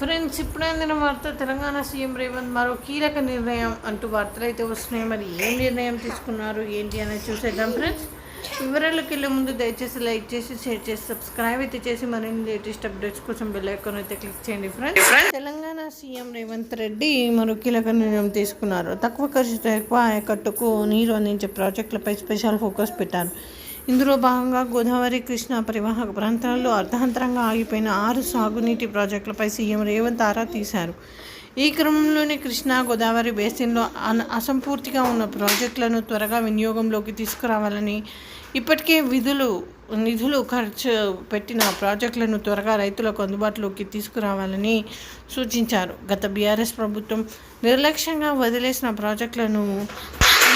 Friends ఇప్పుడే అందిన వార్త తెలంగాణ సీఎం రేవంత్ మరో కీలక నిర్ణయం అంటూ వార్తలు అయితే వస్తున్నాయి. మరి ఏం నిర్ణయం తీసుకున్నారు? ఏంటి అనేది చూసేద్దాం ఫ్రెండ్స్. వివరాలకు వెళ్ళే ముందు దయచేసి లైక్ చేసి షేర్ చేసి సబ్స్క్రైబ్ అయితే చేసి మరిన్ని లేటెస్ట్ అప్డేట్స్ కోసం బెల్ ఐకాన్ అయితే క్లిక్ చేయండి ఫ్రెండ్స్. తెలంగాణ సీఎం రేవంత్ రెడ్డి మరో కీలక నిర్ణయం తీసుకున్నారు. తక్కువ ఖర్చుతో ఎక్కువ ఆయకట్టుకు నీరు అందించే ప్రాజెక్టులపై స్పెషల్ ఫోకస్ పెట్టారు. ఇందులో భాగంగా గోదావరి కృష్ణా పరివాహక ప్రాంతాల్లో అర్ధాంతరంగా ఆగిపోయిన ఆరు సాగునీటి ప్రాజెక్టులపై సీఎం రేవంత్ ఆరా తీశారు. ఈ క్రమంలోనే కృష్ణా గోదావరి బేసిన్లో అన అసంపూర్తిగా ఉన్న ప్రాజెక్టులను త్వరగా వినియోగంలోకి తీసుకురావాలని ఇప్పటికే విధులు నిధులు ఖర్చు పెట్టిన ప్రాజెక్టులను త్వరగా రైతులకు అందుబాటులోకి తీసుకురావాలని సూచించారు. గత బీఆర్ఎస్ ప్రభుత్వం నిర్లక్ష్యంగా వదిలేసిన ప్రాజెక్టులను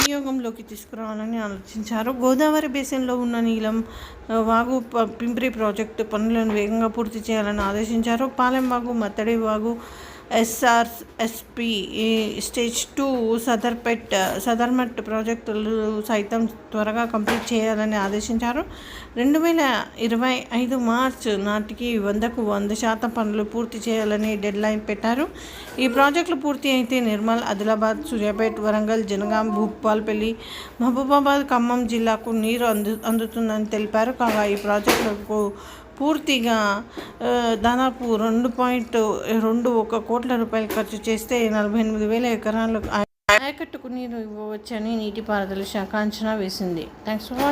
వినియోగంలోకి తీసుకురావాలని ఆలోచించారు. గోదావరి బేసిన్లో ఉన్న నీలం వాగు ప- పింప్రి ప్రాజెక్టు పనులను వేగంగా పూర్తి చేయాలని ఆదేశించారు. పాలెం వాగు మత్తడి వాగు SR SP stage two Sadarpet Sadarmat ప్రాజెక్టులు సైతం త్వరగా కంప్లీట్ చేయాలని ఆదేశించారు. రెండు వేల ఇరవై ఐదు మార్చ్ నాటికి వందకు వంద శాతం పనులు పూర్తి చేయాలని డెడ్లైన్ పెట్టారు. ఈ ప్రాజెక్టులు పూర్తి అయితే నిర్మల్ ఆదిలాబాద్ సూర్యాపేట్ వరంగల్ జనగాం భూపాల్పల్లి మహబూబాబాద్ ఖమ్మం జిల్లాకు నీరు అందు అందుతుందని తెలిపారు. కాగా ఈ ప్రాజెక్టులకు పూర్తిగా దాదాపు రెండు పాయింట్ రెండు ఒక కోట్ల రూపాయలు ఖర్చు చేస్తే నలభై ఎనిమిది వేల ఎకరాలకు ఆయకట్టుకు నీరు ఇవ్వవచ్చని నీటిపారుదల శాఖ అంచనా వేసింది. Thanks for